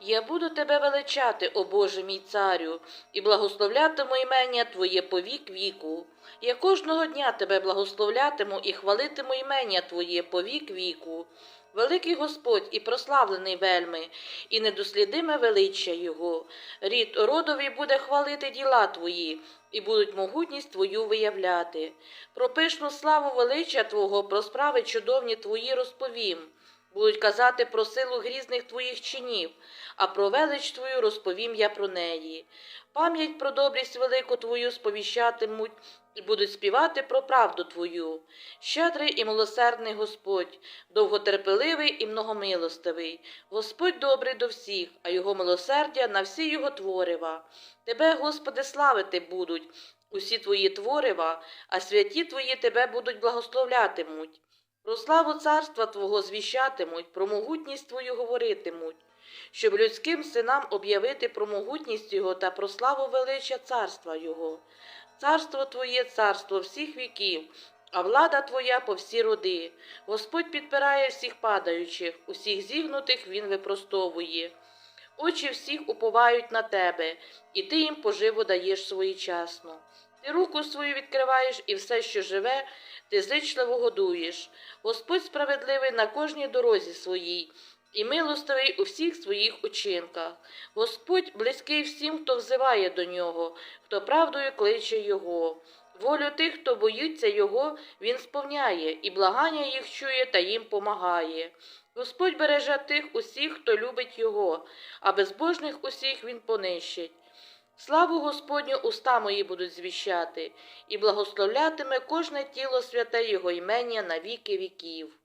Я буду тебе величати, о Боже мій царю, і благословлятиму імення Твоє по вік віку. Я кожного дня тебе благословлятиму і хвалитиму імення Твоє по вік віку. Великий Господь і прославлений вельми, і недослідиме величчя Його. Рід родові буде хвалити діла Твої, і будуть могутність Твою виявляти. Про пишну славу величчя Твого, про справи чудовні Твої розповім. Будуть казати про силу грізних твоїх чинів, а про велич твою розповім я про неї. Пам'ять про добрість велику твою сповіщатимуть і будуть співати про правду твою. Щедрий і милосердний Господь, довготерпеливий і многомилостивий. Господь добрий до всіх, а його милосердя на всі його творива. Тебе, Господи, славити будуть усі твої творива, а святі твої тебе будуть благословлятимуть. Про славу царства Твого звіщатимуть, про могутність Твою говоритимуть, щоб людським синам об'явити про могутність Його та про славу велича царства Його. Царство Твоє, царство всіх віків, а влада Твоя по всі роди. Господь підпирає всіх падаючих, усіх зігнутих Він випростовує. Очі всіх уповають на тебе, і ти їм поживу даєш своєчасно. Ти руку свою відкриваєш, і все, що живе, ти зичливо годуєш. Господь справедливий на кожній дорозі своїй, і милостивий у всіх своїх учинках. Господь близький всім, хто взиває до нього, хто правдою кличе Його. Волю тих, хто боїться Його, Він сповняє, і благання їх чує та їм помагає. Господь береже тих усіх, хто любить Його, а безбожних усіх Він понищить. Славу Господню уста мої будуть звіщати, і благословлятиме кожне тіло святе Його імення на віки віків.